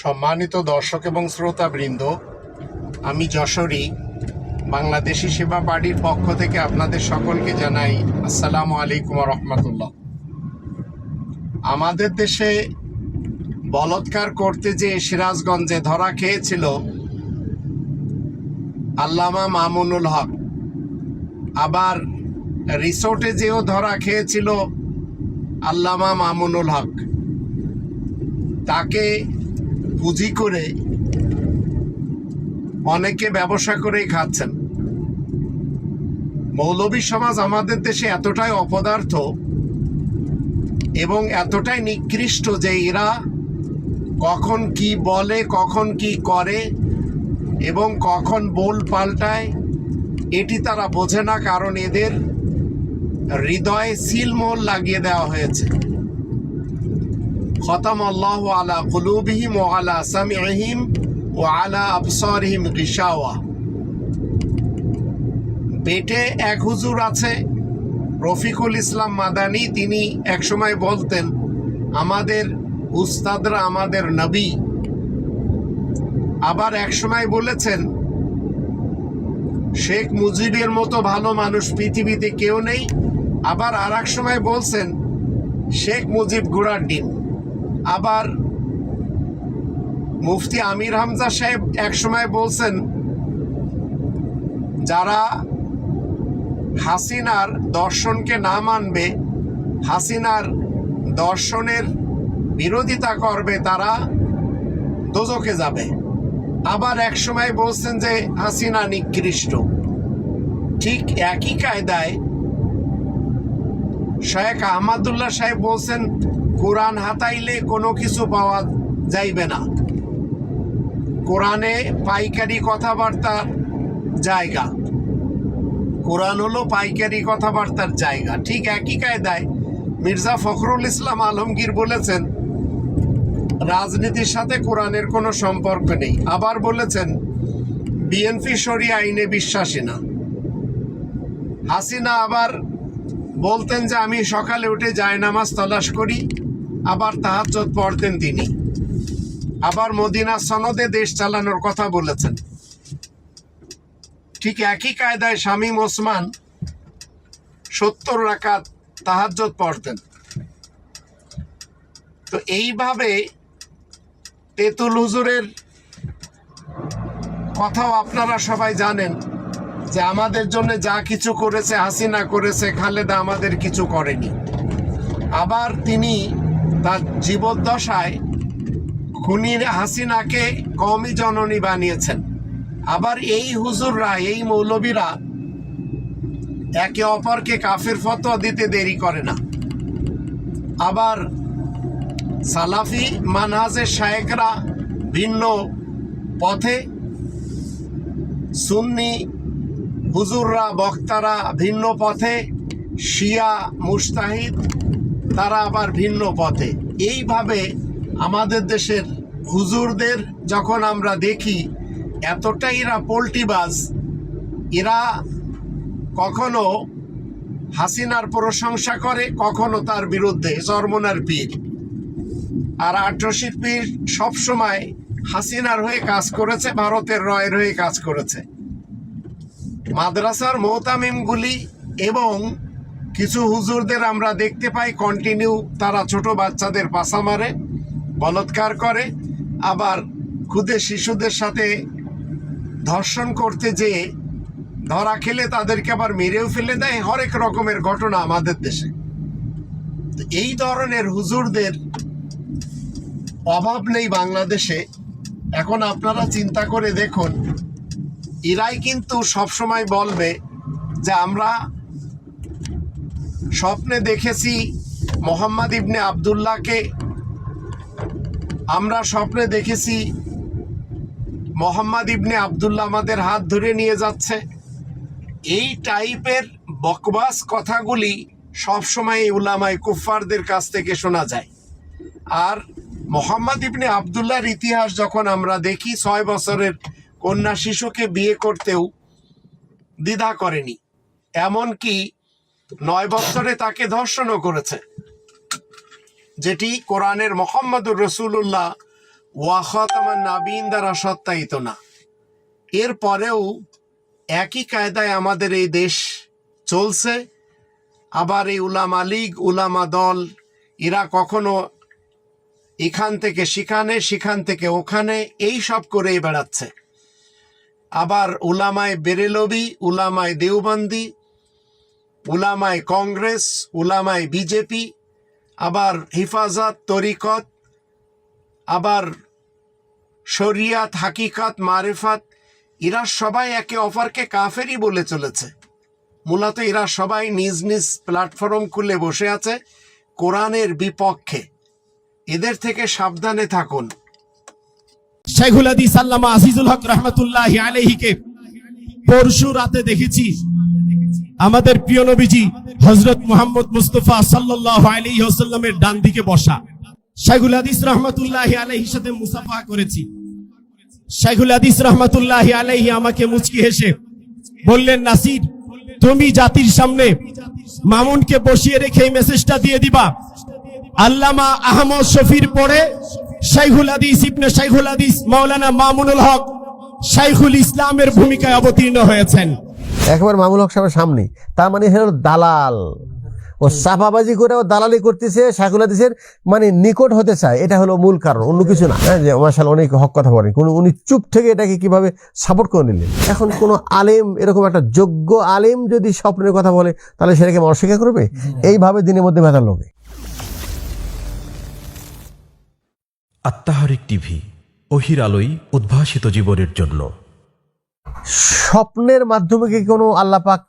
সম্মানিত দর্শক এবং শ্রোতাবৃন্দ, আমি যশোরী, বাংলাদেশি সেবা বাড়ির পক্ষ থেকে আপনাদের সকলকে জানাই আসসালামু আলাইকুম রহমতুল্লাহ আমাদের দেশে বলৎকার করতে যে সিরাজগঞ্জে ধরা খেয়েছিল আল্লামা মামুনুল হক, আবার রিসোর্টে যেও ধরা খেয়েছিল আল্লামা মামুনুল হক। তাকে পুঁজি করে অনেকে ব্যবসা করেই খাচ্ছেন। মৌলবী সমাজ আমাদের দেশে এতটাই অপদার্থ এবং এতটাই নিকৃষ্ট যে এরা কখন কি বলে, কখন কি করে এবং কখন বোল পাল্টায়, এটি তারা বোঝে না, কারণ এদের হৃদয়ে সিলমোল লাগিয়ে দেওয়া হয়েছে। খতম আল্লাহ আলা কুলুবিহিম ও আলা সামিহিম ও আলা আবসারিহিম পেটে এক হুজুর আছে, রফিকুল ইসলাম মাদানি, তিনি একসময় বলতেন, আমাদের উস্তাদরা আমাদের নবী। আবার একসময় বলেছেন, শেখ মুজিবের মতো ভালো মানুষ পৃথিবীতে কেউ নেই। আবার আর সময় বলছেন, শেখ মুজিব ঘোড়ার ডিম। আবার মুফতি আমির হামজা সাহেব এক সময় বলছেন, যারা হাসিনার দর্শনকে না মানবে, হাসিনার দর্শনের বিরোধিতা করবে, তারা দোজকে যাবে। আবার এক সময় বলছেন যে হাসিনা নিকৃষ্ট। ঠিক একই কায়দায় শেখ আহমদুল্লাহ সাহেব বলছেন, কোরআন হাতাইলে কোনো কিছু পাওয়া যাইবে না। কোরআনে পাইকারি কথাবার্তার জায়গা। কোরআন হলো পাইকারি কথাবার্তার জায়গা। ঠিক একই কায়দায় মির্জা ফখরুল ইসলাম আলমগীর বলেছেন, রাজনীতির সাথে কোরআনের কোনো সম্পর্ক নেই। আবার বলেছেন, বিএনপি সরি আইনে বিশ্বাসী না। হাসিনা আবার বলতেন যে আমি সকালে উঠে নামাজ তলাশ করি, আবার তাহাজ্জত পড়তেন তিনি। আবার মদিনা সনদে দেশ চালানোর কথা বলেছেন। ঠিক একই কায়দায় শামীম ওসমান সত্তর রাকাত তাহাজ্জত পড়তেন। তো এইভাবে তেতুল হুজুরের কথাও আপনারা সবাই জানেন। যে আমাদের জন্য যা কিছু করেছে, হাসিনা করেছে, খালেদা আমাদের কিছু করেনি। আবার তিনি তার জীবদ্দশায় খুনির হাসিনাকে কমই জননী বানিয়েছেন। আবার এই হুজুররা, এই মৌলবীরা একে অপরকে কাফের ফতোয়া দিতে দেরি করে না। আবার সালাফি মানহাজের শায়েকরা ভিন্ন পথে সুন্নি হুজুররা, বক্তারা ভিন্ন পথে, শিয়া, মুস্তাহিদ, তারা আবার ভিন্ন পথে। এইভাবে আমাদের দেশের হুজুরদের যখন আমরা দেখি, এতটাই এরা পোল্টিবাজ, এরা কখনো হাসিনার প্রশংসা করে, কখনো তার বিরুদ্ধে চরমনার পীর। আর আট্রসির পীর সবসময় হাসিনার হয়ে কাজ করেছে, ভারতের রয়ের হয়ে কাজ করেছে। মাদ্রাসার মোহতামিমগুলি এবং কিছু হুজুরদের আমরা দেখতে পাই কন্টিনিউ তারা ছোট বাচ্চাদের পাশা মারে, বলৎকার করে। আবার খুদে শিশুদের সাথে ধর্ষণ করতে যেয়ে ধরা খেলে তাদেরকে আবার মেরেও ফেলে দেয়, হরেক রকমের ঘটনা আমাদের দেশে। এই ধরনের হুজুরদের অভাব নেই বাংলাদেশে। এখন আপনারা চিন্তা করে দেখুন এরাই কিন্তু সবসময় বলবে যে আমরা স্বপ্নে দেখেছি মোহাম্মদ ইবনে আবদুল্লাহকে। আমরা স্বপ্নে দেখেছি মোহাম্মদ ইবনে আবদুল্লাহ আমাদের হাত ধরে নিয়ে যাচ্ছে। এই টাইপের বকবাস কথাগুলি সবসময় উলামায় কুফফারদের কাছ থেকে শোনা যায়। আর মোহাম্মদ ইবনে আবদুল্লাহর ইতিহাস যখন আমরা দেখি, ছয় বছরের কন্যা শিশুকে বিয়ে করতেও দ্বিধা করেনি। এমনকি নয় বছরে তাকে ধর্ষণও করেছে, যেটি কোরআনের মোহাম্মদুর রসুল্লাহ ওয়াখত আমার নাবিন দ্বারা সত্যায়িত না। এরপরেও একই কায়দায় আমাদের এই দেশ চলছে। আবার এই উলামা লীগ, উলামা দল, এরা কখনো এখান থেকে সেখানে, সেখান থেকে ওখানে, এই সব করেই বেড়াচ্ছে। আবার উলামায় বেরেলবি, উলামায় দেওবান্দি, উলামায় কংগ্রেস, উলামায় বিজেপি, আবার হিফাজত, তরিকত, আবার শরিয়াত, হাকিকাত, মারেফাত, এরা সবাই একে অপরকে কাফেরই বলে চলেছে। মূলত এরা সবাই নিজ নিজ প্ল্যাটফর্ম খুলে বসে আছে কোরআনের বিপক্ষে। এদের থেকে সাবধানে থাকুন। শেখুল হাদিস আল্লামা আজিজুল হক রহমতুল্লাহ আলহিকে পরশু রাতে দেখেছি। আমাদের প্রিয় নবীজি হজরত মোহাম্মদ মুস্তফা ডান দিকে বসা। শেখুল হাদিস রহমতুল্লাহ আলহির সাথে মুসাফা করেছি। শেখুল হাদিস রহমতুল্লাহ আলহি আমাকে মুচকি হেসে বললেন, নাসির, তুমি জাতির সামনে মামুনকে বসিয়ে রেখে এই মেসেজটা দিয়ে দিবা। আল্লামা আহমদ শফির পরে শাইখুল হাদিস ইবনে শাইখুল হাদিস মাওলানা মামুনুল হক শাইখুল ইসলামের ভূমিকায় অবতীর্ণ হয়েছেন। একবার মামুল হক সাহেবের সামনে। তার মানে হলো দালাল। ও সাফাবাজি করে ও দালালি করতেছে শাইখুল হাদিসের মানে নিকট হতে চায়। এটা হলো মূল কারণ অন্য কিছু না। হ্যাঁ যে মাসাল অনেক হক কথা বলেন। কোন উনি চুপ থেকে এটাকে কীভাবে সাপোর্ট করে নিলেন? এখন কোন আলেম এরকম একটা যোগ্য আলেম যদি স্বপ্নের কথা বলে তাহলে সেটাকে অস্বীকার করবে? এইভাবে দিনের মধ্যে ভেতার লোকে আত্মাহারিক টিভি অহির আলোই উদ্ভাসিত জীবনের জন্য। স্বপ্নের মাধ্যমে কি কোনো আল্লাহ পাক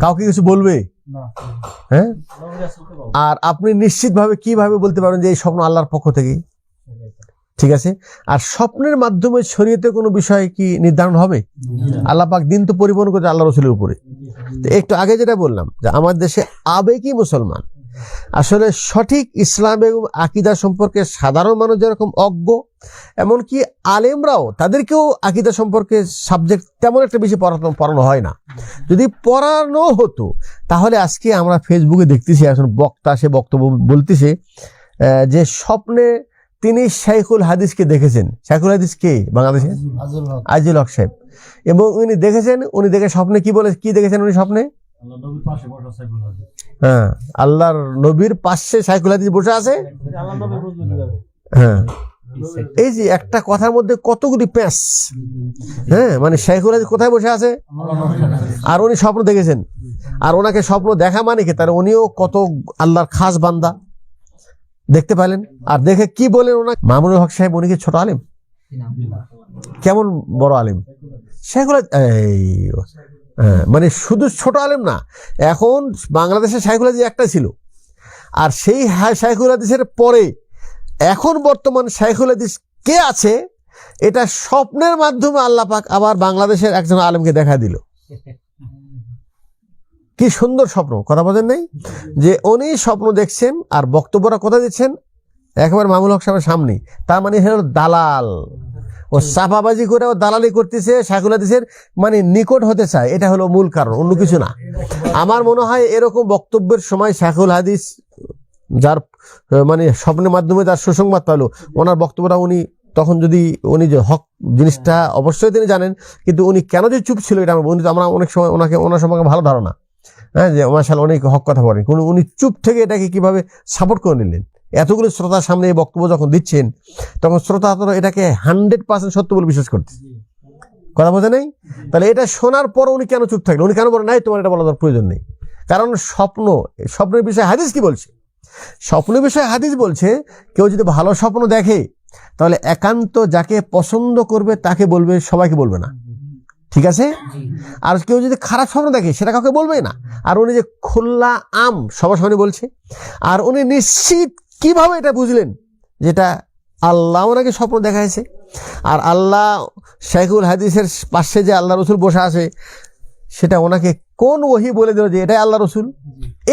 কাউকে কিছু বলবে? হ্যাঁ? আর আপনি নিশ্চিতভাবে কীভাবে বলতে পারেন যে এই স্বপ্ন আল্লাহর পক্ষ থেকেই ঠিক আছে? আর স্বপ্নের মাধ্যমে শরীয়তে কোনো বিষয় কি নির্ধারণ হবে? আল্লাহ পাক দিন তো পরিবহন করছে আল্লাহ রসুলের উপরে। তো একটু আগে যেটা বললাম যে আমার দেশে আবেগই মুসলমান আসলে সঠিক ইসলাম এবং আকিদা সম্পর্কে সাধারণ মানুষ যেরকম অজ্ঞ এমনকি আলেমরাও তাদেরকেও আকিদা সম্পর্কে সাবজেক্ট তেমন একটা বেশি পড়ানো পড়ানো হয় না। যদি পড়ানো হতো তাহলে আজকে আমরা ফেসবুকে দেখতেছি এখন বক্তা সে বক্তব্য বলতেছে যে স্বপ্নে তিনি শাইখুল হাদিসকে দেখেছেন। শাইখুল হাদিস কে? বাংলাদেশে? আজিল হক সাহেব। এবং উনি দেখেছেন উনি দেখে স্বপ্নে কি বলে কি দেখেছেন উনি স্বপ্নে? হ্যাঁ আল্লাহর নবীর পাশে সাইকুল হাদিস বসে আছে? হ্যাঁ। এই যে একটা কথার মধ্যে কতগুলি প্যাঁচ? হ্যাঁ মানে হাদিস কোথায় বসে আছে? আর উনি স্বপ্ন দেখেছেন। আর ওনাকে স্বপ্ন দেখা মানে কি? তার উনিও কত আল্লাহর খাস বান্দা। দেখতে পেলেন? আর দেখে কি বলেন ওনা মামুনুল হক সাহেব উনি কি ছোট আলেম? কেমন বড় আলেম? সেগুলো এই মানে শুধু ছোট আলেম না, এখন বাংলাদেশে শাইখুল হাদিস একটা ছিল। আর সেই শাইখুল হাদিসের পরে এখন বর্তমান শাইখুল হাদিস কে আছে, এটা স্বপ্নের মাধ্যমে আল্লাহ পাক আবার বাংলাদেশের একজন আলেমকে দেখা দিল। কি সুন্দর স্বপ্ন, কথা বলেন নাই? যে উনি স্বপ্ন দেখছেন আর বক্তব্যরা কথা দিচ্ছেন? একেবারে মামুল হক সাহেবের সামনে তার মানে হলো দালাল। ও সাফাবাজি করে ও দালালি করতেছে শাকুল হাদিসের মানে নিকট হতে চায়। এটা হলো মূল কারণ, অন্য কিছু না। আমার মনে হয় এরকম বক্তব্যের সময় শাকুল হাদিস, যার মানে স্বপ্নের মাধ্যমে তার সুসংবাদ পেল ওনার বক্তব্যটা উনি তখন যদি উনি যে হক জিনিসটা অবশ্যই তিনি জানেন, কিন্তু উনি কেন যে চুপ ছিল এটা আমরা তো আমরা অনেক সময় ওনাকে, ওনার সম্পর্কে ভালো ধারণা। হ্যাঁ যে মাসাল অনেক হক কথা বলেন কোনো উনি চুপ থেকে এটাকে কীভাবে সাপোর্ট করে নিলেন? এতগুলো শ্রোতার সামনে এই বক্তব্য যখন দিচ্ছেন, তখন শ্রোতা তো এটাকে হান্ড্রেড পার্সেন্ট সত্য বলে বিশ্বাস করতে কথা বোঝা নেই? তাহলে এটা শোনার পর উনি কেন চুপ থাকলেন? উনি কেন বলেন, নাই, তোমার এটা বলার প্রয়োজন নেই। কারণ স্বপ্ন, স্বপ্নের বিষয়ে হাদিস কি বলছে? স্বপ্নের বিষয়ে হাদিস বলছে, কেউ যদি ভালো স্বপ্ন দেখে, তাহলে একান্ত যাকে পছন্দ করবে, তাকে বলবে, সবাইকে বলবে না। ঠিক আছে? আর কেউ যদি খারাপ স্বপ্ন দেখে, সেটা কাউকে বলবে না। আর উনি যে খোল্লা আম, সবার সামনে বলছে। আর উনি নিশ্চিত কীভাবে এটা বুঝলেন? যেটা আল্লাহ ওনাকে স্বপ্ন দেখাইছে। আর আল্লাহ শেখুল হাদিসের পাশে যে আল্লাহ রসুল বসে আছে সেটা ওনাকে কোন ওহি বলে দিল যে এটাই আল্লাহ রসুল?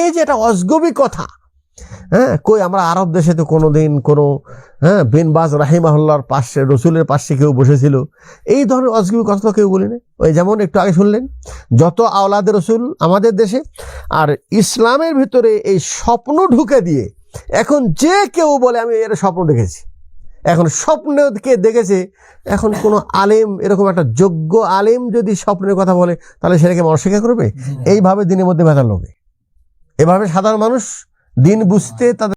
এই যে এটা অজগবি কথা হ্যাঁ কই আমরা আরব দেশে তো কোনো দিন কোনো হ্যাঁ বিন বাজ রাহিমাহুল্লার পাশে রসুলের পাশে কেউ বসেছিল। এই ধরনের অজগবি কথা তো কেউ বলিনি। ওই যেমন একটু আগে শুনলেন যত আওলাদের রসুল আমাদের দেশে আর ইসলামের ভিতরে এই স্বপ্ন ঢুকে দিয়ে এখন যে কেউ বলে আমি এর স্বপ্ন দেখেছি। এখন স্বপ্নকে দেখেছে এখন কোনো আলেম এরকম একটা যোগ্য আলেম যদি স্বপ্নের কথা বলে তাহলে সেটাকে মানুষ স্বীকার করবে? এইভাবে দিনের মধ্যে ভেতার লোকে এভাবে সাধারণ মানুষ দিন বুঝতে তাদের